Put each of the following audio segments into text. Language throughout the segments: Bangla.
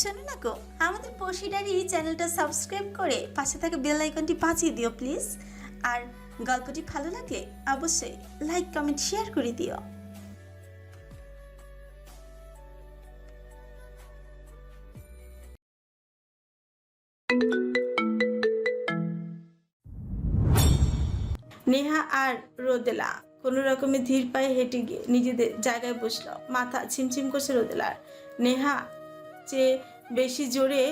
শোনো না গো, আমাদের পশিডারি চ্যানেলটা সাবস্ক্রাইব করে পাশে থাকা বেল আইকনটি বাঁচিয়ে দিও প্লিজ। আর গল্পটি ভালো লাগলে অবশ্যই লাইক, কমেন্ট, শেয়ার করে দিও। নেহা আর রোদেলা কোনো রকমে ধীর পায়ে হেঁটে গিয়ে নিজেদের জায়গায় বসল। মাথা ছিমছিম করছে রোদেলার। নেহা চেয়ে বেশি জোরে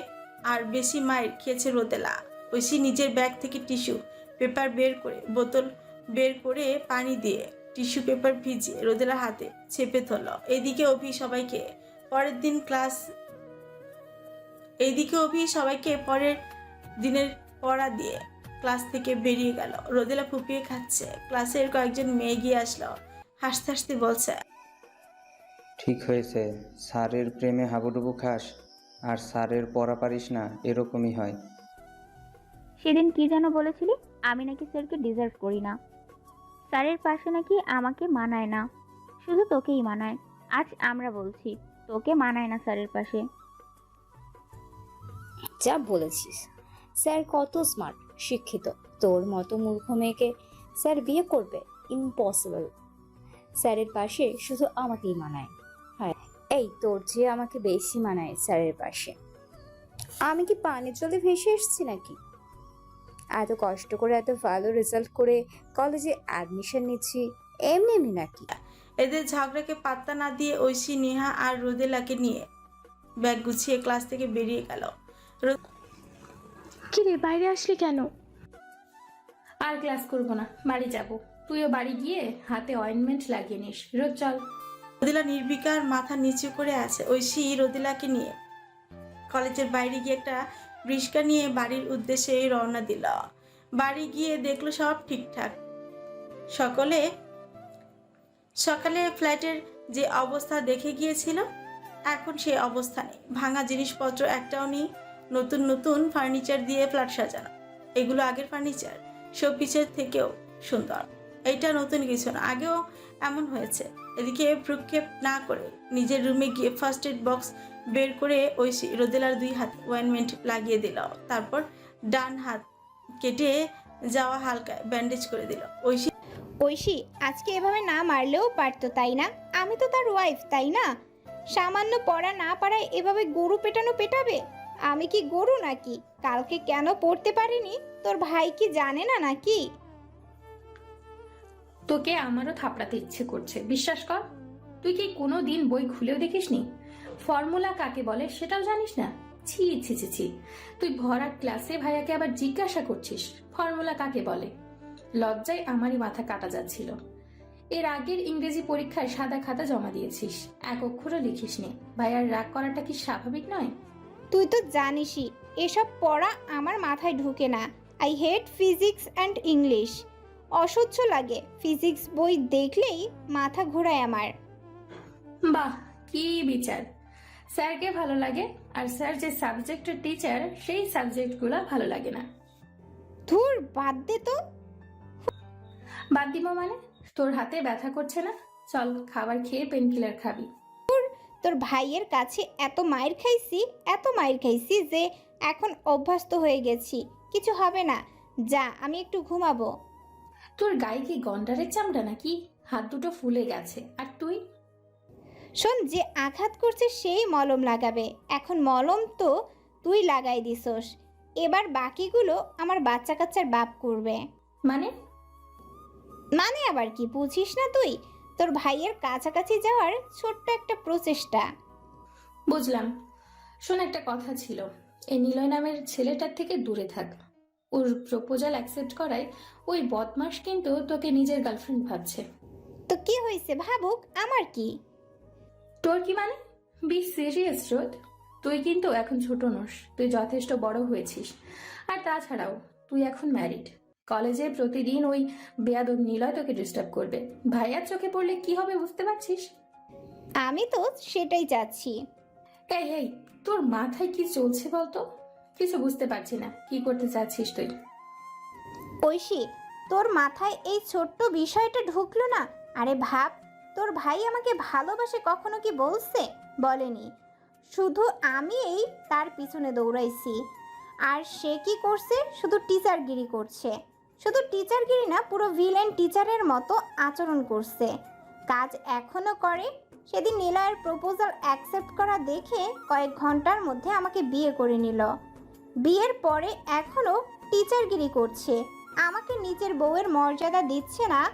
আর বেশি মায়ের খেয়েছে রোদেলা। ঐশী নিজের ব্যাগ থেকে টিস্যু পেপার বের করে, বোতল বের করে পানি দিয়ে টিস্যু পেপার ভিজিয়ে রোদেলার হাতে চেপে ধরলো। এদিকে অভি সবাইকে, পরের দিন ক্লাস এইদিকে অভি সবাইকে পরের দিনের পড়া দিয়ে ক্লাস থেকে বেরিয়ে গেল। রোদেলা ফুপিয়ে খাচ্ছে। ক্লাসের কয়েকজন মেয়ে গিয়ে আসলো। হাসতে হাসতে বলছে ঠিক হয়েছে স্যারের প্রেমে হাবুডুবু খাস আর স্যারের পড়া পারিস না এরকমই হয়। সেদিন কি যেন বলেছিলি আমি নাকি স্যারকে ডিজার্ভ করি না। স্যারের পাশে নাকি আমাকে মানায় না শুধু তোকেই মানায় আজ আমরা বলছি তোকে মানায় না স্যারের পাশে। যা বলেছিস স্যার কত স্মার্ট শিক্ষিত তোর মতো মূর্খ মেয়েকে স্যার বিয়ে করবে ইম্পসিবল স্যারের পাশে শুধু আমাকেই মানায়। হ্যাঁ। এই তোর যে আমাকে বেশি মানায় স্যারের পাশে। আমি কি পানি জলে ভেসে এসেছি নাকি? এত কষ্ট করে এত ভালো রেজাল্ট করে কলেজে অ্যাডমিশন নিচ্ছি এমনি এমনি নাকি? এদের ঝগড়াকে পাত্তা না দিয়ে ঐশী নেহা আর রোদেলাকে নিয়ে ব্যাগ গুছিয়ে ক্লাস থেকে বেরিয়ে গেল। কি রে বাইরে আসলি কেন? আর ক্লাস করব না বাড়ি যাব। তুইও বাড়ি গিয়ে হাতে অয়েনমেন্ট লাগিয়ে নিস। রোজ চল। রোদেলা নির্বিকার মাথা নিচু করে আছে। ঐশী রোদেলাকে নিয়ে কলেজের বাইরে গিয়ে একটা রিস্কা নিয়ে বাড়ির উদ্দেশ্যে রওনা দিল। বাড়ি গিয়ে দেখল সব ঠিকঠাক। সকলে, সকালে ফ্ল্যাটের যে অবস্থা দেখে গিয়েছিল, এখন সে অবস্থা নেই। ভাঙা জিনিসপত্র একটাও নেই, নতুন নতুন ফার্নিচার দিয়ে ফ্ল্যাট সাজানো। এগুলো আগের ফার্নিচার সব শোপিসের থেকেও সুন্দর। এইটা নতুন কিছু না, আগেও এমন হয়েছে। এদিকে প্রক্ষেপ না করে নিজের রুমে গিয়ে ফার্স্ট এড বক্স বের করে ঐশী রোদেলার দুই হাত ওয়াইনমেন্ট লাগিয়ে দিল। তারপর ডান হাত কেটে যাওয়া হালকা ব্যান্ডেজ করে দিল। ঐশী ঐশী, আজকে এভাবে না মারলেও পারতো, তাই না? আমি তো তার ওয়াইফ তাই না? সামান্য পড়া না পারায় এভাবে গরু পেটানো পেটাবে? আমি কি গরু নাকি? কালকে কেন পড়তে পারিনি? তোর ভাই কি জানে না নাকি? তোকে আমারও থাপড়াতে ইচ্ছে করছে। বিশ্বাস কর, তুই কি কোনো দিন বই খুলেও দেখিসনি? ফর্মুলা কাকে বলে সেটাও জানিস না? ছি ছি ছি ছি। তুই ভরা ক্লাসে ভাইয়াকে আবার জিজ্ঞাসা করছিস, ফর্মুলা কাকে বলে? লজ্জায় আমারই মাথা কাটা যাচ্ছিল। এর আগের ইংরেজি পরীক্ষায় সাদা খাতা জমা দিয়েছিস, এক অক্ষরও লিখিসনি। ভাইয়ার রাগ করাটা কি স্বাভাবিক নয়? তুই তো জানিসই, এসব পড়া আমার মাথায় ঢুকে না। I hate physics and English অসহ্য লাগে। ফিজিক্স বই দেখলেই মাথা ঘোরায় আমার। বাহ কি বিচার। স্যারকে ভালো লাগে আর স্যার যে সাবজেক্টের টিচার সেই সাবজেক্টগুলো ভালো লাগে না। ধুর বাদ দে তো। বাদ দিব মানে? তোর হাতে ব্যথা করছে না? চল খাবার খেয়ে পেনকিলার খাবি। তোর ভাইয়ের কাছে এত মায়ের খাইছি এত মায়ের খাইছি যে এখন অভ্যস্ত হয়ে গেছি। কিছু হবে না। যা আমি একটু ঘুমাবো। তোর গায়ে কি গন্ডারের চামড়া নাকি? হাত দুটো ফুলে গেছে। আর তুই? শোন যে আঘাত করছে সেই মলম লাগাবে। এখন মলম তো তুই লাগাই দিছস। এবার বাকিগুলো আমার বাচ্চা কাচ্চার বাপ করবে। মানে? মানে আবার কি বুঝিস না তুই? তোর ভাইয়ের কাছাকাছি যাওয়ার ছোট্ট একটা প্রচেষ্টা। বুঝলাম। শোন একটা কথা ছিল। এই নিলয় নামের ছেলেটার থেকে দূরে থাক। ওর প্রপোজাল অ্যাকসেপ্ট করায় ওই বদমাস কিন্তু তোকে নিজের গার্লফ্রেন্ড ভাবছে। তো কি হয়েছে ভাবুক? আমার কি? তোর কি মানে? বি সিরিয়াস রোদ। তুই কিন্তু এখন ছোট নোস তুই যথেষ্ট বড় হয়েছিস। আর তাছাড়াও তুই এখন ম্যারিড কলেজে প্রতিদিন ওই বেয়াদব নিলয় তোকে ডিস্টার্ব করবে। ভাইয়ার চোখে পড়লে কি হবে বুঝতে পারছিস? আমি তো সেটাই চাচ্ছি। এই এই তোর মাথায় কি চলছে বলতো? কিছু বুঝতে পারছি না। কি করতে চাচ্ছিস তুই? ঐশী, তোর মাথায় এই ছোট্ট বিষয়টা ঢুকলো না? আরে ভাব, তোর ভাই আমাকে ভালোবাসে কখনো কি বলছে? বলেনি। শুধু আমি এই তার পিছনে দৌড়াইছি। আর সে কি করছে? শুধু টিচারগিরি করছে। শুধু টিচারগিরি না, পুরো ভিলেন টিচারের মতো আচরণ করছে। কাজ এখনও করে। সেদিন নীলয়ের প্রপোজাল অ্যাকসেপ্ট করা দেখে কয়েক ঘণ্টার মধ্যে আমাকে বিয়ে করে নিল। বিয়ের পরে এখনও টিচারগিরি করছে। আমাকে নিজের বউয়ের মর্যাদা দিচ্ছে না।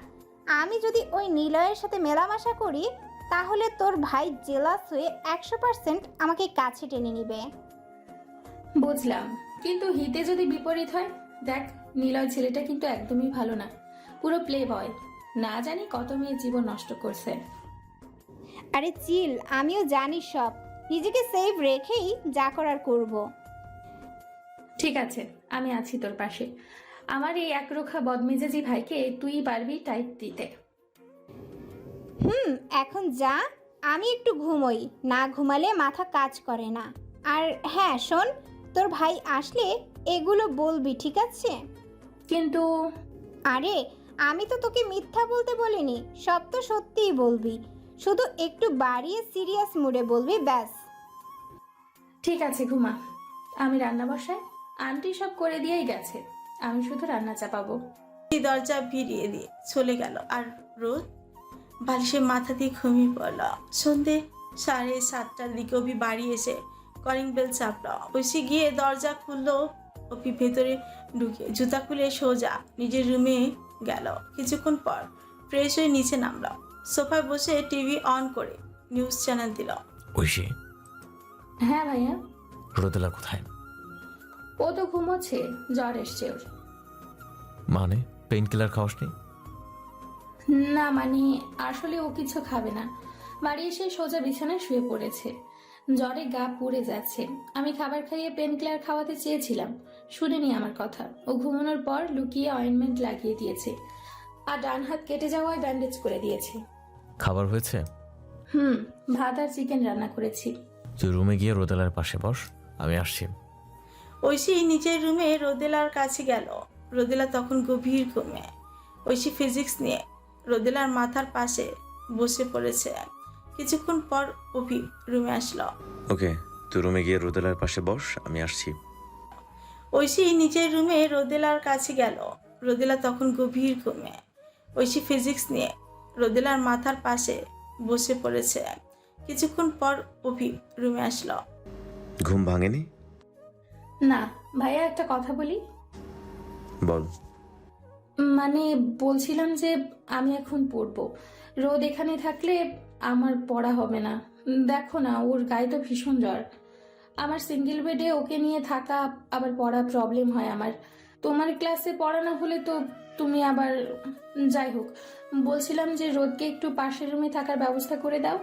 আমি যদি ওই নিলয়ের সাথে মেলামেশা করি তাহলে তোর ভাই জেলাস হয়ে একশো পার্সেন্ট আমাকে কাছে টেনে নিবে। বুঝলাম। কিন্তু হিতে যদি বিপরীত হয় দেখ নিলয় ছেলেটা কিন্তু একদমই ভালো না। পুরো প্লে বয় না জানি কত মেয়ে জীবন নষ্ট করছে। আরে চিল আমিও জানি সব। নিজেকে সেভ রেখেই যা করার করব। ঠিক আছে আমি আছি তোর পাশে। আমার এই একরোখা বদমেজাজি ভাইকে তুই পারবি টাইট দিতে। হুম এখন যা আমি একটু ঘুমোই না ঘুমালে মাথা কাজ করে না। আর হ্যাঁ শোন তোর ভাই আসলে এগুলো বলবি ঠিক আছে? কিন্তু আরে আমি তো তোকে মিথ্যা বলতে বলিনি সব তো সত্যিই বলবি। শুধু একটু বাড়িয়ে সিরিয়াস মুডে বলবি ব্যাস। ঠিক আছে ঘুমা। আমি রান্না বসাই আন্টি সব করে দিয়েই গেছে। আমি শুধু রান্না চাপাবো। এই দরজা ভিড়িয়ে দিয়ে চলে গেল। আর রোদ বালিশে মাথা দিয়ে ঘুমিয়ে পড়ল। সন্ধে সাড়ে সাতটার দিকে অভি বাড়ি এসে কলিং বেল চাপল। ঐশী গিয়ে দরজা খুললো। অভি ভেতরে ঢুকে জুতা খুলে সোজা নিজের রুমে গেল। কিছুক্ষণ পর ফ্রেশ হয়ে নিচে নামল। সোফায় বসে টিভি অন করে নিউজ চ্যানেল দিল। ঐশী। হ্যাঁ ভাইয়া? রোদেলা কোথায়? ও তো ঘুমোচ্ছে জ্বর এসছে ওর। মানে পেইন কিলার খাওয়াসনি? না মানে আসলে ও কিছু খাবে না। বাড়ি এসে সোজা বিছানায় শুয়ে পড়েছে। জ্বরে গা পুড়ে যাচ্ছে। আমি খাবার খাইয়ে পেন কিলার খাওয়াতে চেয়েছিলাম। শুনেনি আমার কথা। ও ঘুমানোর পর লুকিয়ে অয়েন্টমেন্ট লাগিয়ে দিয়েছে। আর ডান হাত কেটে যাওয়ায় ব্যান্ডেজ করে দিয়েছে। খাবার হয়েছে? হুম ভাত আর চিকেন রান্না করেছি। তুই রুমে গিয়ে রোদেলার পাশে বস আমি আসছি। ঐশী নিজের রুমে রোদেলার কাছে গেল। রোদেলা তখন গভীর ঘুমে। ঐশী ফিজিক্স নিয়ে রোদেলার মাথার পাশে বসে পড়েছে। কিছুক্ষণ পর অভি রুমে আসলো। ওকে তুই রুমে গিয়ে রোদেলার পাশে বস আমি আসছি। ঐশী নিজের রুমে রোদেলার কাছে গেল। রোদেলা তখন গভীর ঘুমে। ঐশী ফিজিক্স নিয়ে রোদেলার মাথার পাশে বসে পড়েছে। কিছুক্ষণ পর অভি রুমে আসলো। ঘুম ভাঙেনি? না ভাইয়া একটা কথা বলি। বল। মানে বলছিলাম যে আমি এখন পড়ব। রোদ এখানে থাকলে আমার পড়া হবে না। দেখো না ওর গায়ে তো ভীষণ জ্বর। আমার সিঙ্গেল বেডে ওকে নিয়ে থাকা আবার পড়া প্রবলেম হয় আমার। তোমার ক্লাসে পড়ানো হলে তো তুমি আবার যাই হোক বলছিলাম যে রোদকে একটু পাশের রুমে থাকার ব্যবস্থা করে দাও।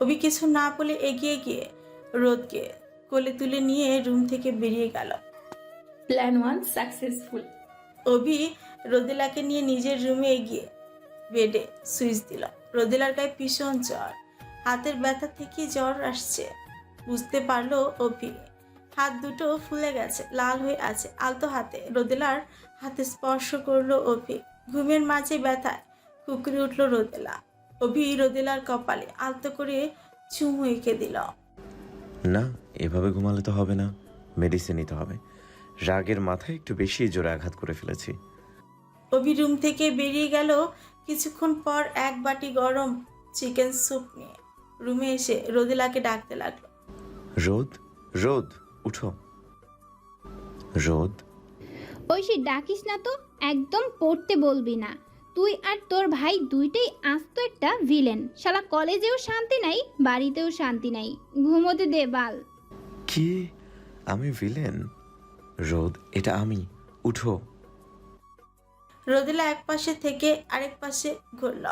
অভি কিছু না বলে এগিয়ে গিয়ে রোদকে কোলে তুলে নিয়ে রুম থেকে বেরিয়ে গেল। প্ল্যান ওয়ান সাকসেসফুল অভি রোদেলাকে নিয়ে নিজের রুমে এগিয়ে বেডে সুইচ দিল। রোদেলার গায়ে ভীষণ জ্বর। হাতের ব্যথা থেকে জ্বর আসছে। বুঝতে পারল অভি। হাত দুটো ফুলে গেছে লাল হয়ে আছে। আলতো হাতে রোদেলার হাতে স্পর্শ করল অভি। ঘুমের মাঝে ব্যথায় কুকুরে উঠল রোদেলা। অভি রোদেলার কপালে আলতো করে চুমু এঁকে দিল। না এভাবে ঘুমালে তো হবে না মেডিসিন নিতে হবে। রাগের মাথায় একটু বেশি জোরে আঘাত করে ফেলেছি। অভি রুম থেকে বেরিয়ে গেল কিছুক্ষণ পর এক বাটি গরম চিকেন স্যুপ নিয়ে। রুমে এসে রোদেলাকে ডাকতে লাগল। রোদ? রোদ উঠো। রোদ? ঐশী ডাকিস না তো একদম পড়তে বলবি না। তুই আর তোর ভাই দুইটাই আস্ত একটা ভিলেন শালা কলেজেও শান্তি নাই বাড়িতেও শান্তি নাই। ঘুমোতে দে বাল। কি? আমি ভিলেন রোদ এটা আমি। উঠো। রোদেলা এক পাশে থেকে আরেক পাশে ঘুরল।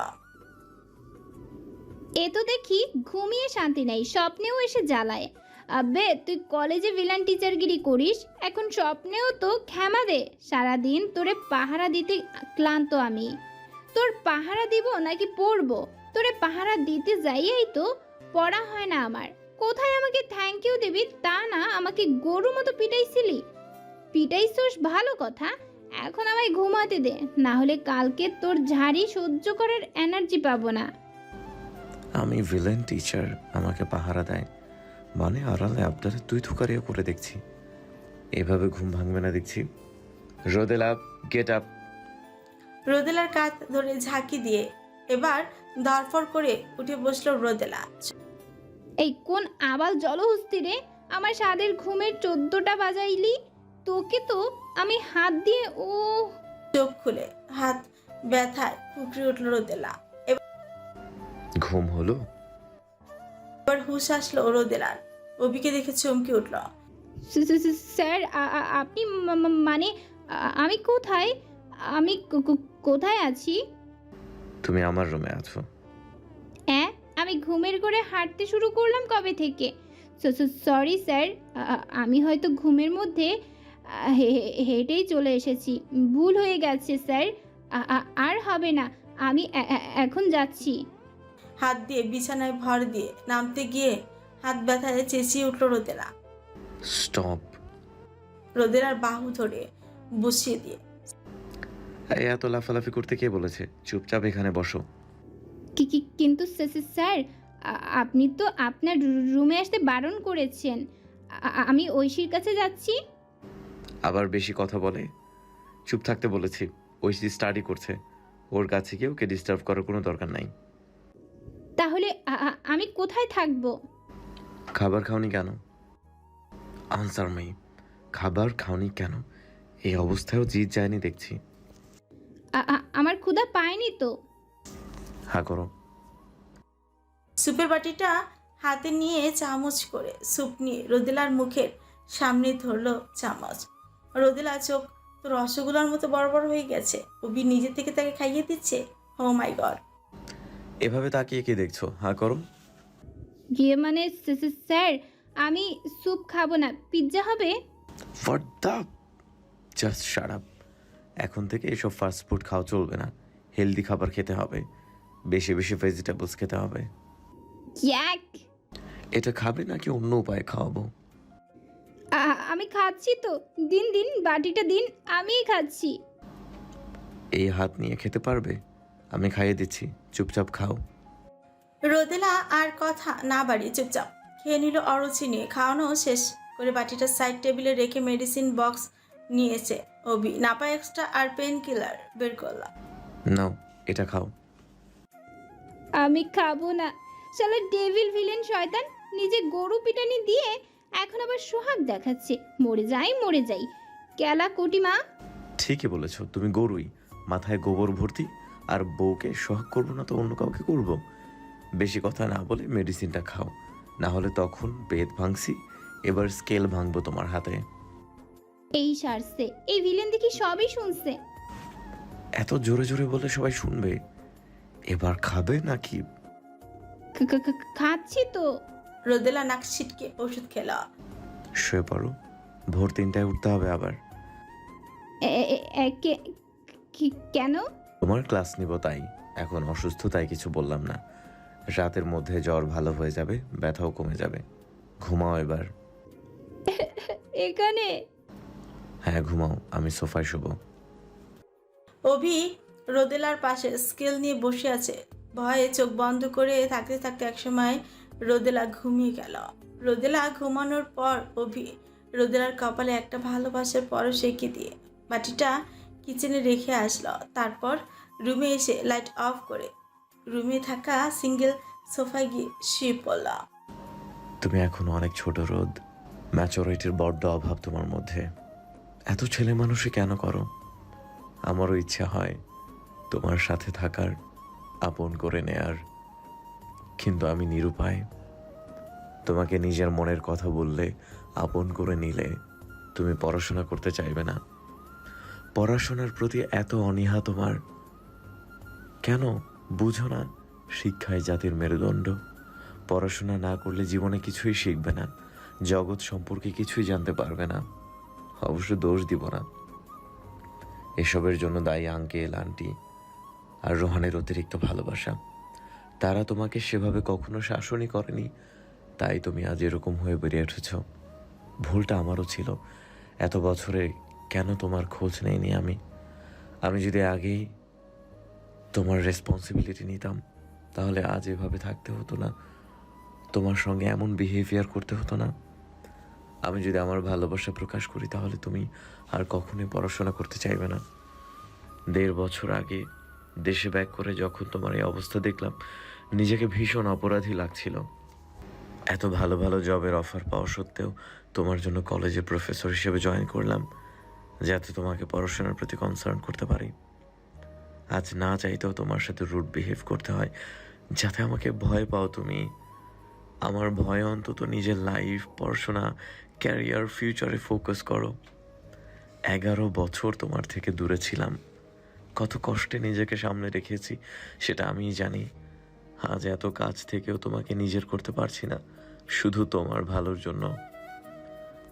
এ তো দেখি ঘুমিয়ে শান্তি নাই স্বপ্নেও এসে জ্বালায়। আবে তুই কলেজে ভিলান টিচারগিরি করিস? এখন স্বপ্নেও তো ক্ষমা দে। সারাদিন তোরে পাহারা দিতে ক্লান্ত আমি। তোর পাহারা দিব নাকি পড়ব? তোরে পাহারা দিতে যাইয়াই তো পড়া হয় না আমার। কোথায় আমাকে থ্যাংক ইউ দিবি তা না আমাকে গরু মতো পিটাইছিলি? পিটাইছোস ভালো কথা এখন আমায় ঘুমাতে দে না হলে কালকে তোর ঝাড়ি সহ্য করার এনার্জি পাবো না। আমি ভিলেন টিচার আমাকে পাহারা দেয় মানে আড়ালে আপনারে তুই থুকারিয়া করে দেখছি। এভাবে ঘুম ভাঙবে না দেখছি। রোদেল আপ গেট আপ রোদেলার কাত ধরে ঝাঁকি দিয়ে এবার দরফর করে উঠে বসল রোদেলা। এই কোন আবাল জলহস্তি রে? আমার স্বাদের ঘুমের চোদ্দটা বাজাইলি? তোকে তো আমি হাত দিয়ে ও চোখ খুলে হাত ব্যথায় কুকড়ে উঠল রোদেলা। ঘুম হলো? এবার হুশ আসলো রোদেলার। অভিকে দেখে চমকে উঠল। স্যার আপনি মানে আমি কোথায়? আমি কোথায় আছি? তুমি আমার রুমে আছো। হ্যাঁ আমি ঘুমের ঘরে হাঁটতে শুরু করলাম কবে থেকে? সরি স্যার আমি হয়তো ঘুমের মধ্যে হেঁটেই চলে এসেছি। ভুল হয়ে গেছে স্যার আর হবে না। আমি এখন যাচ্ছি। হাত দিয়ে বিছানায় ভর দিয়ে নামতে গিয়ে হাত ব্যথায় চেঁচিয়ে উঠল রোদেলা। স্টপ রোদেলার বাহু ধরে বসিয়ে দিয়ে। এত লাফালাফি করতে কে বলেছে? চুপচাপ এখানে বসো। কিন্তু স্যার- আপনি তো আপনার রুমে আসতে বারণ করেছেন। আমি ঐশীর কাছে যাচ্ছি। আবার বেশি কথা বলে। চুপ থাকতে বলেছি। ঐশী স্টাডি করছে। ওর কাছে গিয়ে ওকে ডিস্টার্ব করার কোনো দরকার নাই। তাহলে আমি কোথায় থাকব? খাবার খাওনি কেন? আনসার মাই খাবার খাওনি কেন? এই অবস্থায়ও জিত যায়নি দেখছি। আমার ক্ষুধা পায়নি তো। হা করো সুপের বাটিটা হাতে নিয়ে চামচ করে স্যুপ নিয়ে রোদেলার মুখের সামনে ধরলো চামচ। রোদেলা চোখ তো রসগোল্লার মতো বড় বড় হয়ে গেছে। অভি নিজে থেকে তাকে খাইয়ে দিচ্ছে। ও মাই গড এভাবে তাকিয়ে কি দেখছ? হা করো গিয়ে মানে স- স- স্যার আমি স্যুপ খাব না। পিৎজা হবে? For the just shut up এখন থেকে এসব ফাস্ট ফুড খাওয়া চলবে না। হেলদি খাবার খেতে হবে। বেশি বেশি ভেজিটেবলস খেতে হবে। ইয়াক এটা খাবে নাকি অন্য উপায়ে খাওয়াবো? আ- আমি খাচ্ছি তো। দিন দিন বাটিটা দিন আমিই খাচ্ছি। এই হাত নিয়ে খেতে পারবে? আমি খাইয়ে দিচ্ছি। চুপচাপ খাও। রোদেলা আর কথা না বাড়িয়ে চুপচাপ খেয়ে নিল অরুচি নিয়ে। খাওয়ানো শেষ করে বাটিটা সাইড টেবিলে রেখে মেডিসিন বক্স নিয়েছে অভি নাপা এক্সট্রা আর পেন কিলার বের করলাম নাও এটা খাও। আমি খাব না। শালা ডেভিল ভিলেন শয়তান নিজে গরু পিটানি দিয়ে এখন আবার সোহাগ দেখাচ্ছে। মরে যাই মরে যাই। কেলা কোটিমা ঠিকই বলেছ তুমি গরুই। মাথায় গোবর ভর্তি আর বউকে সোহাগ করব না তো অন্য কাউকে করব? বেশি কথা না বলে মেডিসিনটা খাও। না হলে তখন বেদ ভাঙছি এবার স্কেল ভাঙবো তোমার হাতে। এই সারছে এই ভিলেন দেখি সবই শুনছে। এত জোরে জোরে বলে সবাই শুনবে। এবার খাবে নাকি? খ- খ- খ- খাচ্ছি তো। রোদেলা নাক ছিটকে ওষুধ খেলা। শুয়ে পড়ো। ভোর তিনটায় উঠতে হবে আবার। এ- এ- এ- কে- কি- কেন? তোমার ক্লাস নিব তাই। এখন অসুস্থ তাই কিছু বললাম না। রাতের মধ্যে জ্বর ভালো হয়ে যাবে ব্যথাও কমে যাবে। ঘুমাও এবার। এখানে? হ্যাঁ ঘুমাও। আমি সোফায় শুবো। অভি রোদেলার পাশে স্কেল নিয়ে বসে আছে। ভয়ে চোখ বন্ধ করে থাকতে থাকতে একসময় রোদেলা ঘুমিয়ে গেল। রোদেলা ঘুমানোর পর অভি রোদেলার কপালে একটা ভালোবাসার পরশ এঁকে দিয়ে বাটিটা কিচেনে রেখে আসলো। তারপর রুমে এসে লাইট অফ করে রুমে থাকা সিঙ্গেল সোফায় গিয়ে শুয়ে পড়ল। তুমি এখন অনেক ছোট রোদ। ম্যাচুরিটির বড্ড অভাব তোমার মধ্যে। এত ছেলে মানুষই কেন করো? আমারও ইচ্ছা হয় তোমার সাথে থাকার আপন করে নেয়ার। কিন্তু আমি নিরুপায়। তোমাকে নিজের মনের কথা বললে, আপন করে নিলে তুমি পড়াশোনা করতে চাইবে না। পড়াশোনার প্রতি এত অনীহা তোমার। কেন? বুঝো না, শিক্ষায় জাতির মেরুদণ্ড। পড়াশোনা না করলে জীবনে কিছুই শিখবে না। জগৎ সম্পর্কে কিছুই জানতে পারবে না। অবশ্য দোষ দিব না। এসবের জন্য দায়ী আঙ্কেল, আন্টি আর রোহানের অতিরিক্ত ভালোবাসা। তারা তোমাকে সেভাবে কখনো শাসনই করেনি, তাই তুমি আজ এরকম হয়ে বেরিয়ে উঠেছ। ভুলটা আমারও ছিল। এত বছরে কেন তোমার খোঁজ নেইনি আমি? আমি যদি আগেই তোমার রেসপন্সিবিলিটি নিতাম, তাহলে আজ এভাবে থাকতে হতো না। তোমার সঙ্গে এমন বিহেভিয়ার করতে হতো না। আমি যদি আমার ভালোবাসা প্রকাশ করি, তাহলে তুমি আর কখনোই পড়াশোনা করতে চাইবে না। দেড় বছর আগে দেশে ব্যাক করে যখন তোমার এই অবস্থা দেখলাম, নিজেকে ভীষণ অপরাধী লাগছিল। এত ভালো ভালো জবের অফার পাওয়া সত্ত্বেও তোমার জন্য কলেজে প্রফেসর হিসেবে জয়েন করলাম, যাতে তোমাকে পড়াশোনার প্রতি কনসার্ন করতে পারি। আজ না চাইতেও তোমার সাথে রুট বিহেভ করতে হয়, যাতে আমাকে ভয় পাও তুমি। আমার ভয় অন্তত নিজের লাইফ পড়াশোনা ক্যারিয়ার ফিউচারে ফোকাস করো। এগারো বছর তোমার থেকে দূরে ছিলাম। কত কষ্টে নিজেকে সামনে রেখেছি, সেটা আমিই জানি। আজ এত কাজ থেকেও তোমাকে নিজের করতে পারছি না, শুধু তোমার ভালোর জন্য।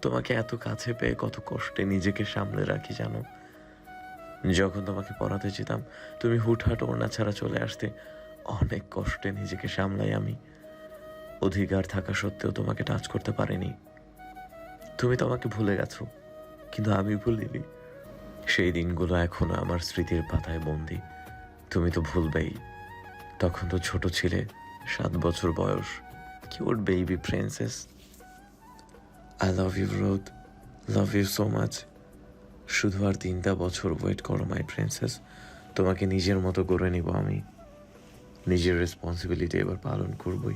তোমাকে এত কাছে পেয়ে কত কষ্টে নিজেকে সামলে রাখি, জানো? যখন তোমাকে পড়াতে যেতাম, তুমি হুটহাট ওড়না ছাড়া চলে আসতে, অনেক কষ্টে নিজেকে সামলাই আমি। অধিকার থাকা সত্ত্বেও তোমাকে টাচ করতে পারিনি। তুমি তোমাকে ভুলে গেছো, কিন্তু আমি ভুলিনি সেই দিনগুলো এখনও আমার স্মৃতির পাতায় বন্দি। তুমি তো ভুলবেই। তখন তো ছোট ছিলে, সাত বছর বয়স। Cute baby princess. I love you রোদ লাভ ইউ সো মাচ শুধু আর তিনটা বছর ওয়েট করো মাই প্রিন্সেস তোমাকে নিজের মতো করে নিব আমি। নিজের রেসপন্সিবিলিটি এবার পালন করবই।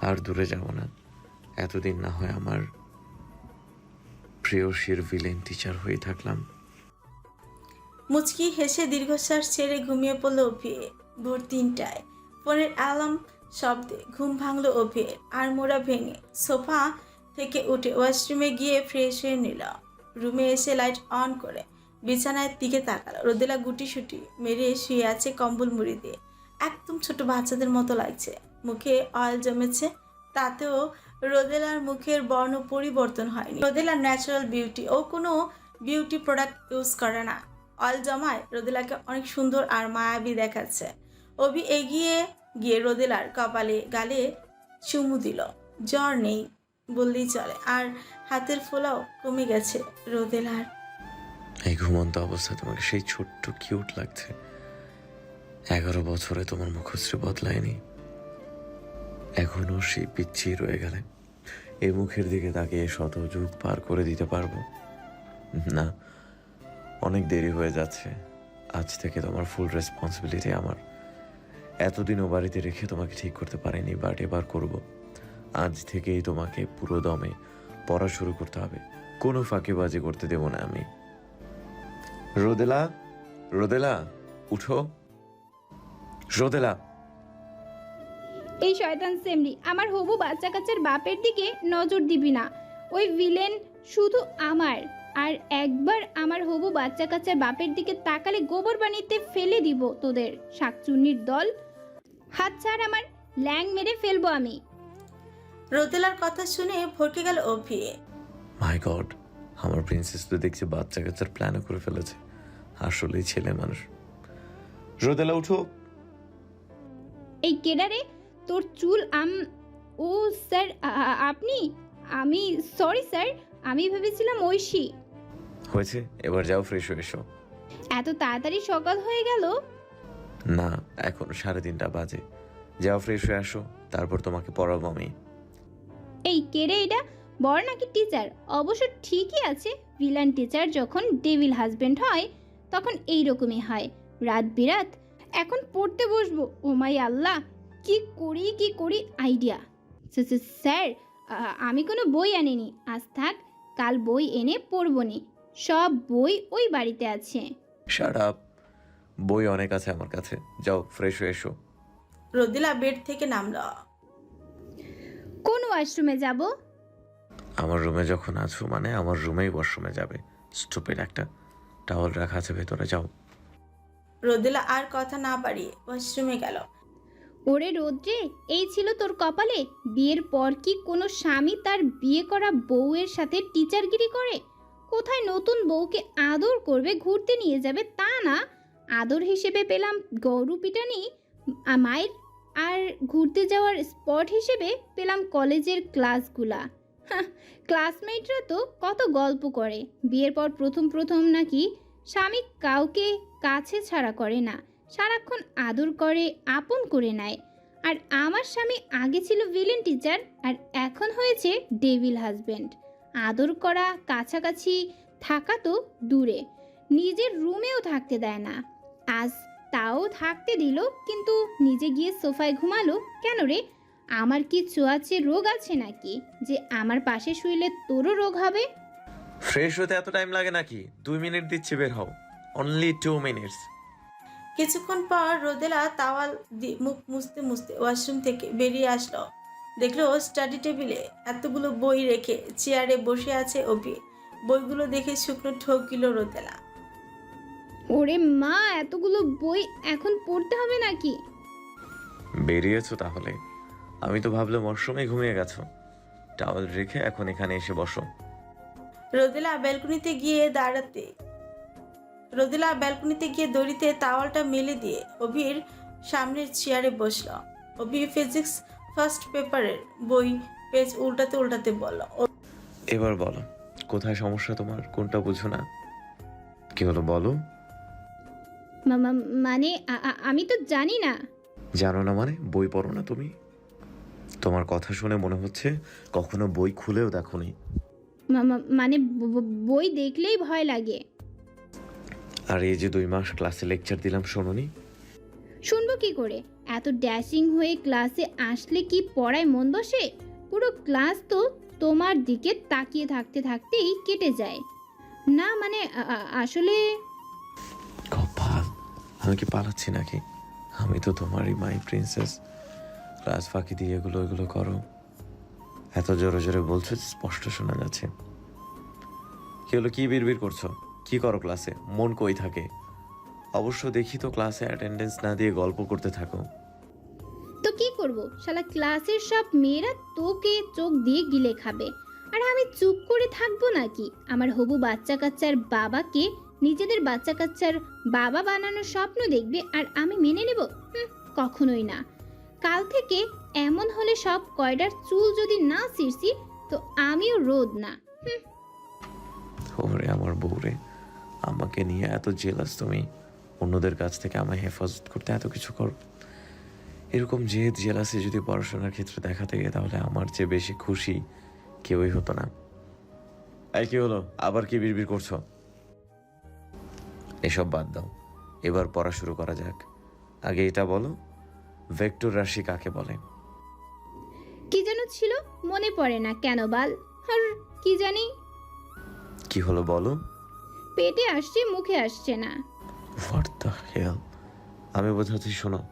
আর দূরে যাব না। এতদিন না হয় আমার প্রেয়সীর ভিলেন টিচার হয়ে থাকলাম। মুচকি হেসে দীর্ঘশ্বাস ছেড়ে ঘুমিয়ে পড়ল অভি ভোর তিনটায়। ফোনের অ্যালার্ম শব্দে ঘুম ভাঙল অভির, আর মোড়া ভেঙে সোফা থেকে উঠে ওয়াশরুমে গিয়ে ফ্রেশ হয়ে নিল। রুমে এসে লাইট অন করে বিছানায় দিকে তাকালো। রোদেলা গুটি সুটি মেরে শুয়ে আছে কম্বল মুড়ি দিয়ে। একদম ছোট বাচ্চাদের মতো লাগছে। মুখে অয়েল জমেছে, তাতেও রোদেলার মুখের বর্ণ পরিবর্তন হয়নি। রোদেলার ন্যাচারাল বিউটি ও কোনো বিউটি প্রোডাক্ট ইউজ করে না। অয়েল জমায় রোদেলাকে অনেক সুন্দর আর মায়াবী দেখাচ্ছে। অভি এগিয়ে গিয়ে রোদেলার কপালে গালে চুমু দিল। জ্বর নেই বললেই চলে, আর হাতের ফোলাও কমে গেছে রোদেলার। এই ঘুমন্ত অবস্থায় তোমাকে সেই ছোট্ট কিউট লাগছে। এগারো বছরে তোমার মুখশ্রী বদলায়নি। এখনও সেই পিচ্ছি রয়ে গেলে। এই মুখের দিকে তাকিয়ে শত যুগ পার করে দিতে পারব। না অনেক দেরি হয়ে যাচ্ছে। আজ থেকে তোমার ফুল রেসপন্সিবিলিটি আমার। এতদিন ও বাড়িতে রেখে তোমাকে ঠিক করতে পারিনি বাট এবার করব। আজ থেকেই তোমাকে পুরো দমে পড়া শুরু করতে হবে। কোনো ফাঁকিবাজি করতে দেব না আমি। রোদেলা রোদেলা, উঠো। রোদেলা। এই শয়তান সেমরি আমার হবু বাচ্চা কাচ্চার বাপের দিকে নজর দিবি না। ওই ভিলেন শুধু আমার। আর একবার আমার হবু বাচ্চা কাচ্চার বাপের দিকে তাকালে গোবর বানিতে ফেলে দিব তোদের শাকচুন্নির দল। হাত ছাড় আমার ল্যাং মেরে ফেলব আমি। রোদেলার কথা শুনে ভরকে গেল অভি। মাই গড আমার প্রিন্সেস তো দেখছি বাচ্চা কাচ্চার প্ল্যানও করে ফেলেছে। আসলেই ছেলে মানুষ। রোদেলা উঠো। এই কেডারে তোর চুল আম ও স্যার আপনি? আমি সরি স্যার আমি ভেবেছিলাম ঐশী। হয়েছে এবার যাও ফ্রেশ হয়ে এসো। এত তাড়াতাড়ি সকাল হয়ে গেল? না এখন সাড়ে তিনটা বাজে। যাও ফ্রেশ হয়ে আসো তারপর তোমাকে পড়াবো আমি। এই কেড়ে এটা? বড় নাকি টিচার অবশ্য ঠিকই আছে। ভিলান টিচার যখন ডেভিল হাজবেন্ড হয় তখন এই রকমই হয়। রাত বিরাত এখন পড়তে বসবো। ও মাই আল্লাহ কি করি কি করি? আইডিয়া স্যার আমি কোনো বই আনিনি। আজ থাক কাল বই এনে পড়বনি সব বই ওই বাড়িতে আছে। আপ বই অনেক আছে আমার কাছে। যাও ফ্রেশ হয়ে এসো। রোদেলা বেড থেকে নামল। কোন ওয়াশরুমে যাব? আমার রুমে যখন আছো মানে আমার রুমেই ওয়াশরুমে যাবে। স্টুপের একটা। টাওয়াল রাখা আছে ভেতরে যাও। রোদেলা আর কথা না বাড়িয়ে ওয়াশরুমে গেল। ওরে রোদ্রে এই ছিল তোর কপালে? বিয়ের পর কি কোনো স্বামী তার বিয়ে করা বউয়ের সাথে টিচারগিরি করে? কোথায় নতুন বউকে আদর করবে, ঘুরতে নিয়ে যাবে তা না। আদর হিসেবে পেলাম গরু পিটানি মায়ের, আর ঘুরতে যাওয়ার স্পট হিসেবে পেলাম কলেজের ক্লাসগুলা। ক্লাসমেটরা তো কত গল্প করে। বিয়ের পর প্রথম প্রথম নাকি স্বামী কাউকে কাছে ছাড়া করে না, সারাক্ষণ আদর করে, আপন করে নেয়। আর আমার স্বামী আগে ছিল ভিলেন টিচার আর এখন হয়েছে ডেভিল হাজবেন্ড আদর করা কাছাকাছি থাকা তো দূরে। নিজের রুমেও থাকতে দেয় না। আজ তাও থাকতে দিল কিন্তু নিজে গিয়ে সোফায় ঘুমালো কেন রে? আমার কি চোয়াচে রোগ আছে নাকি? যে আমার পাশে শুইলে তোরও রোগ হবে? ফ্রেশ হতে এত টাইম লাগে নাকি? দুই মিনিট দিচ্ছি বের হও। অনলি টু মিনিটস কিছুক্ষণ পর রোদেলা তাওয়াল মুখ মুছতে মুছতে ওয়াশরুম থেকে বেরিয়ে আসলো। দেখল স্টাডি টেবিলে এতগুলো বই রেখে চেয়ারে বসে আছে অভি। বইগুলো দেখে শুকনো ঠকিল রোদেলা ওরে মা এতগুলো বই এখন পড়তে হবে নাকি? বেরিয়েছো তাহলে। আমি তো ভাবলাম ওয়াশরুমে ঘুমিয়ে গেছো। টাওয়াল রেখে এখন এখানে এসে বসো। রোদেলা ব্যালকনিতে গিয়ে দাঁড়াতে। রোদেলা ব্যালকনিতে গিয়ে দড়িতে তাওয়ালটা মেলে দিয়ে অভির সামনের চেয়ারে বসল। অভি ফিজিক্স ফার্স্ট পেপারের বই পেজ উল্টাতে উল্টাতে বলল এবার বলো কোথায় সমস্যা তোমার? কোনটা বুঝো না? কি হলো বলো? মা- মা- মানে আ- আ- আমি তো জানি না। জানো না মানে? বই পড়ো না তুমি। তোমার কথা শুনে মনে হচ্ছে কখনো বই খুলেও দেখোনি মা- মা- মানে ব- ব- বই দেখলেই ভয় লাগে। আর এই যে দুই মাস ক্লাসে লেকচার দিলাম শোনোনি শুনব কি করে? এত ড্যাশিং হয়ে ক্লাসে আসলে কি পড়ায় মন বসে? পুরো ক্লাস তো তোমার দিকে তাকিয়ে থাকতে থাকতেই কেটে যায়। না মানে আসলে আমি কি পালাচ্ছি নাকি? আমি তো তোমারই মাই প্রিন্সেস। ক্লাস ফাঁকি দিয়ে এগুলো এগুলো করো। এত জোরে জোরে বলছো স্পষ্ট শোনা যাচ্ছে। কি হলো, কি বিড়বিড় করছ? কি করো ক্লাসে? মন কই থাকে? অবশ্য দেখি তো ক্লাসে অ্যাটেন্ডেন্স না দিয়ে গল্প করতে থাকো। তো কি করব? শালা ক্লাসের সব মেয়েরা তোকে চোখ দিয়ে গিলে খাবে। আর আমি চুপ করে থাকব নাকি? আমার হবু বাচ্চা কাচ্চার বাবাকে নিজেদের বাচ্চা কাচ্চার বাবা বানানোর স্বপ্ন দেখবে আর আমি মেনে নেব? কখনোই না। কাল থেকে এমন হলে সব কয়ডার চুল যদি না ছিঁড়ছি তো আমিও রোদ না। ওরে আমার বউরে আমাকে নিয়ে এত জেলাস তুমি। অন্যদের কাছ থেকে আমায় হেফাজত করতে এত কিছু করো। এরকম যে জেলাসি যদি পড়াশোনার ক্ষেত্রে দেখাতে গিয়ে তাহলে আমার চেয়ে বেশি খুশি কেউই হতো না। এই কি হলো? আবার কি বিড়বিড় করছ? এসব বাদ দাও। এবার পড়া শুরু করা যাক। আগে এটা বলো ভেক্টর রাশি কাকে বলে? কি যেন ছিল মনে পড়ে না কেন বাল। আর কি জানি। কি হলো বলো? পেটে আসছে মুখে আসছে না। হোয়াট দ্য হেল আমি বোঝাচ্ছি শোনো।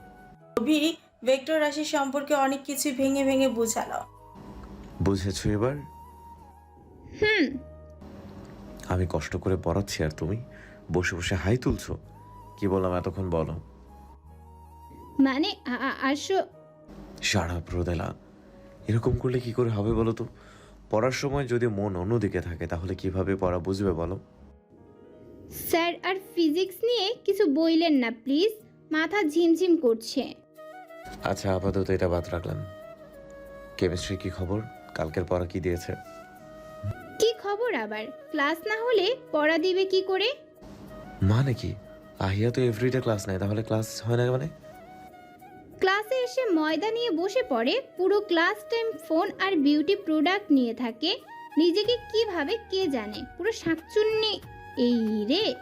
অভি ভেক্টর রাশি সম্পর্কে অনেক কিছু ভেঙে ভেঙে বুঝালো। বুঝেছ এবার? হুম। আমি কষ্ট করে পড়াচ্ছি আর তুমি বসে বসে হাই তুলছো। কি বললাম এতক্ষণ বলো। মানে আ- আ- আসো। সারা প্রদেলা এরকম করলে কি করে হবে বলো তো? পড়ার সময় যদি মন অন্যদিকে থাকে তাহলে কীভাবে পড়া বুঝবে বলো? স্যার আর ফিজিক্স নিয়ে কিছু বইলেন না প্লিজ। মাথা ঝিমঝিম করছে। আচ্ছা আপাতত এটা বাদ রাখলাম। কেমিস্ট্রি কি খবর? কালকের পড়া কি দিয়েছে? কি খবর আবার? ক্লাস না হলে পড়া দিবে কি করে? মানে কি? আহিয়া তো এভরিডে ক্লাস নেয় তাহলে ক্লাস হয় না মানে? ক্লাসে এসে ময়দা নিয়ে বসে পড়ে পুরো ক্লাস টাইম ফোন আর বিউটি প্রোডাক্ট নিয়ে থাকে। নিজেকে কীভাবে কে জানে? পুরো শাকচুন্নি এই রে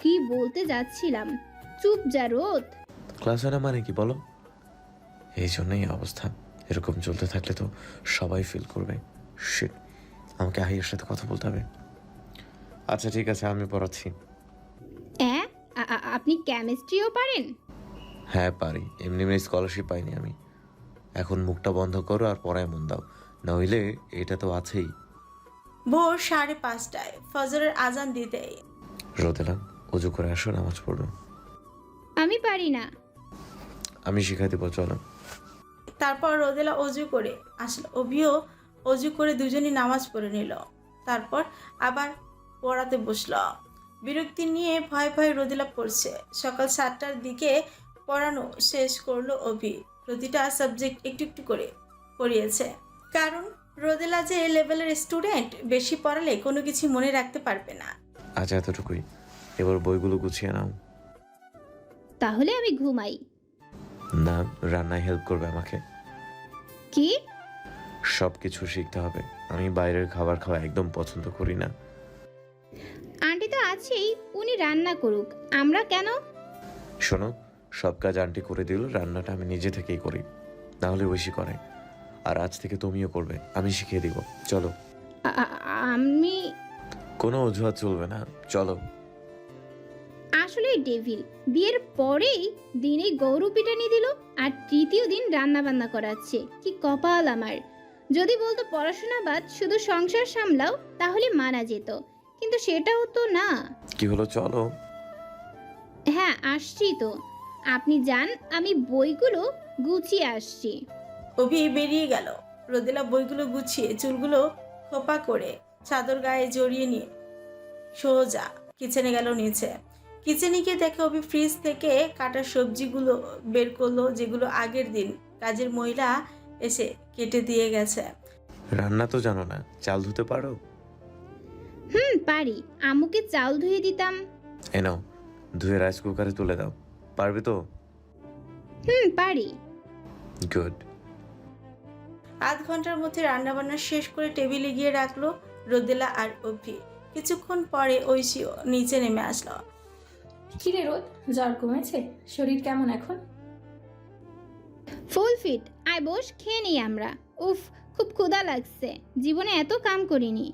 কি বলতে যাচ্ছিলাম? চুপ যা রোদ। ক্লাস হয় না মানে কি বলো? এই জন্যই অবস্থা। এরকম চলতে থাকলে তো সবাই ফিল করবে। শিট আমাকে আহিয়ার সাথে কথা বলতে হবে। আচ্ছা ঠিক আছে আমি পড়াচ্ছি। আপনি কেমিস্ট্রিও পারেন? হ্যাঁ পারি। এমনি এমনি স্কলারশিপ পাইনি আমি। এখন মুখটা বন্ধ করো আর পড়ায় মন দাও। নইলে এটা তো আছেই। ভোর সাড়ে পাঁচটায় ফজরের আজান দিতেই রোদেলাম উজু করে আসো নামাজ পড়ব আমি পারি না। আমি শিখাই দেবো চলো। তারপর রোদেলা অজু করে আসলো। অভিও অজু করে দুজনই নামাজ পড়ে নিল। তারপর আবার পড়াতে বসল। বিরক্তি নিয়ে ভয় ভয় রোদেলা পড়ছে। সকাল সাতটার দিকে পড়ানো শেষ করল অভি। প্রতিটা সাবজেক্ট একটু একটু করে পড়িয়েছে। কারণ রোদেলা যে লেভেলের স্টুডেন্ট বেশি পড়ালে কোনো কিছু মনে রাখতে পারবে না। আজ এতটুকুই। এবার বইগুলো গুছিয়ে নাও। তাহলে আমি ঘুমাই। না রান্নায় হেল্প করবে আমাকে। কি? সব কিছু শিখতে হবে। আমি বাইরের খাবার খাওয়া একদম পছন্দ করি না। আন্টি তো আছেই উনি রান্না করুক। আমরা কেন? শোনো সব কাজ আন্টি করে দিল রান্নাটা আমি নিজে থেকেই করি। নাহলে ঐশী করে। আর আজ থেকে তুমিও করবে। আমি শিখিয়ে দিব। চলো। আমি কোনো অজুহাত চলবে না। চলো। আসলে ডেভিল বিয়ের পরেই দিনে গৌরব পিটানি দিল আর তৃতীয় দিন রান্না বান্না করাচ্ছে। কি কপাল আমার। যদি বলতো পড়াশোনা বাদ শুধু সংসার সামলাও তাহলে মানা যেত। কিন্তু সেটাও তো না। কি হলো? চলো। হ্যাঁ আসছি তো। আপনি যান আমি বইগুলো গুছিয়ে আসছি। অভি বেরিয়ে গেল। রোদেলা বইগুলো গুছিয়ে চুলগুলো খোপা করে চাদর গায়ে জড়িয়ে নিয়ে সোজা কিচেনে গেল নিচে। কিচেনে গিয়ে দেখে অভি ফ্রিজ থেকে কাটা সবজিগুলো বের করল যেগুলো আগের দিন কাজের মহিলা এসে কেটে দিয়ে গেছে। রান্না তো জানো না চাল ধুতে পারো? হুম পারি। আমুকে চাল ধুয়ে দিতাম। এ নাও ধুয়ে রাইস কুকারে তুলে দাও। পারবে তো? হুম পারি। গুড। আধ ঘণ্টার মধ্যে রান্নাবান্না শেষ করে টেবিলে গিয়ে রাখল রোদেলা আর অভি। কিছুক্ষণ পরে ঐশীও নিচে নেমে আসলো। কিরে রোদ জ্বর কমেছে? শরীর কেমন এখন? ফুল ফিট আয় বস খেয়ে নিই আমরা। উফ খুব ক্ষুধা লাগছে। জীবনে এত কাম করিনি।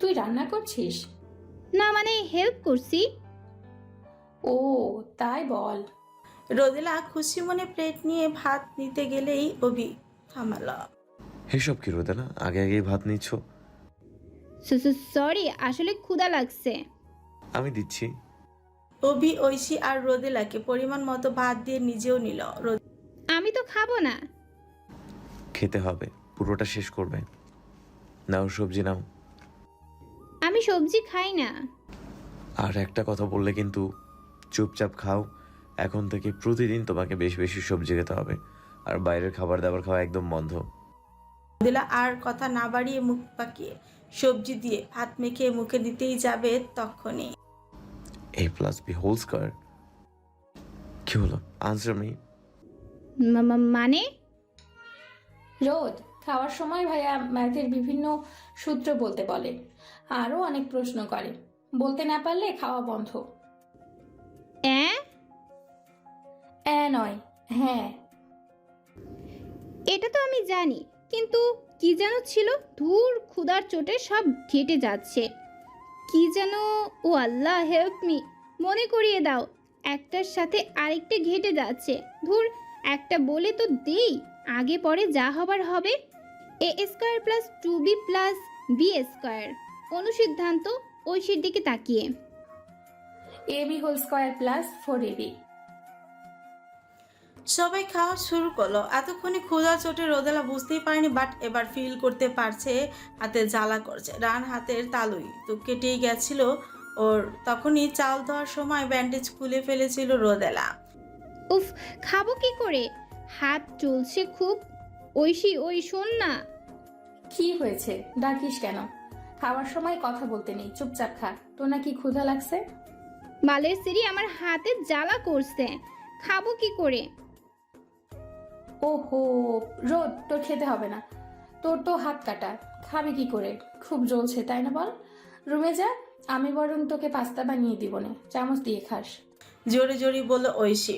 তুই রান্না করছিস? না মানে হেল্প করছি। ও তাই বল। রোদেলা খুশি মনে প্লেট নিয়ে ভাত নিতে গেলেই অভি থামালো। এসব কি রোদে না আগে আগেই ভাত নিচ্ছ? সরি আসলে ক্ষুধা লাগছে। আমি দিচ্ছি। অভি ঐশী আর রোদেলাকে পরিমাণ মতো ভাত দিয়ে নিজেও নিল। রোদ- আমি তো খাব না। খেতে হবে। পুরোটা শেষ করবে। নাও সবজি নাও। আমি সবজি খাই না। আর একটা কথা বললে কিন্তু চুপচাপ খাও। এখন থেকে প্রতিদিন তোমাকে বেশি বেশি সবজি খেতে হবে। আর বাইরের খাবার দাবার খাওয়া একদম বন্ধ। দিলা আর কথা না বাড়িয়ে মুখ পাকিয়ে সবজি দিয়ে ভাত মেখে মুখে দিতেই যাবে তখনই। A plus B whole square কি হলো? আনসার মি মানে? রোদ খাওয়ার সময় ভাইয়া ম্যাথের বিভিন্ন সূত্র বলতে বলে আরও অনেক প্রশ্ন করে। বলতে না পারলে খাওয়া বন্ধ। অ্যাঁ? এ নয় হ্যাঁ। এটা তো আমি জানি, কিন্তু কি যেন ছিল? ধূর ক্ষুধার চোটে সব ঘেটে যাচ্ছে। কি যেন, ও আল্লাহ হেল্প মি মনে করিয়ে দাও, একটার সাথে আরেকটা ঘেটে যাচ্ছে। ধুর, একটা বলে তো দেই, আগে পরে যা হবার হবে। A square plus two B plus B square. অনুসিদ্ধান্ত, ঐশীর দিকে তাকিয়ে। A B whole square plus four A B. সবাই খাওয়া শুরু করল। এতক্ষণে ক্ষুধা চোটে রোদেলা বুঝতেই পারেনি বাট এবার ফিল করতে পারছে হাতে জ্বালা করছে। ডান হাতের তালুই তো কেটেই গেছিল ওর। তখনই চাল দেওয়ার সময় ব্যান্ডেজ খুলে ফেলেছিল রোদেলা। উফ খাব কি করে? হাত চলছে খুব। ঐশী ওই শোন না। কি হয়েছে? ডাকিস কেন? খাওয়ার সময় কথা বলতে নেই। চুপচাপ খা। তো নাকি ক্ষুধা লাগছে? বালের সিঁড়ি আমার হাতে জ্বালা করছে। খাব কি করে? ওহো, রোদ, তোর খেতে হবে না। তোর তো হাত কাটা, খাবি কি করে? খুব জ্বলছে, তাই না বল? রুমে যা, আমি বরং তোকে পাস্তা বানিয়ে দিব না, চামচ দিয়ে খাস। জোরে জোরে বলল ঐশী।